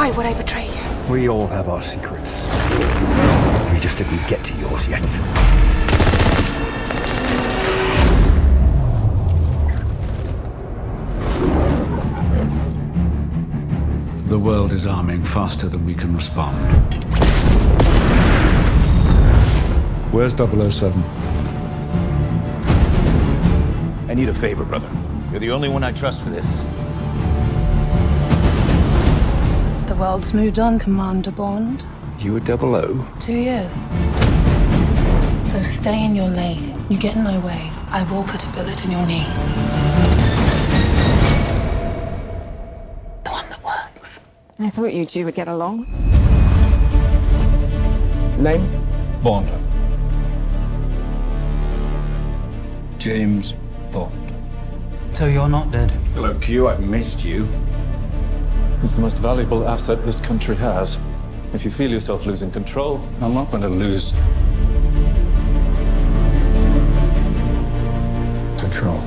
Why would I betray you? We all have our secrets. We just didn't get to yours yet. The world is arming faster than we can respond. Where's 007? I need a favor, brother. You're the only one I trust for this. World's moved on, Commander Bond. You were double O? Two years. So stay in your lane. You get in my way, I will put a bullet in your knee. The one that works. I thought you two would get along. Name? Bond. James Bond. So you're not dead. Hello, Q. I've missed you. It's the most valuable asset this country has. If you feel yourself losing control, I'm not going to lose control.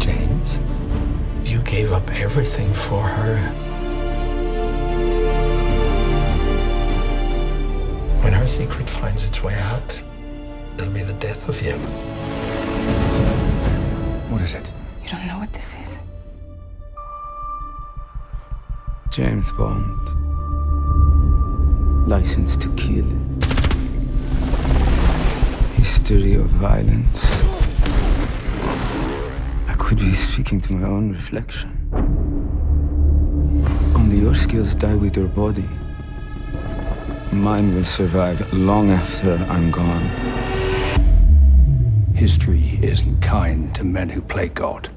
James, you gave up everything for her. When her secret finds its way out, it'll be the death of you. What is it? You don't know what this is. James Bond. License to kill. History of violence. I could be speaking to my own reflection. Only your skills die with your body. Mine will survive long after I'm gone. History isn't kind to men who play God.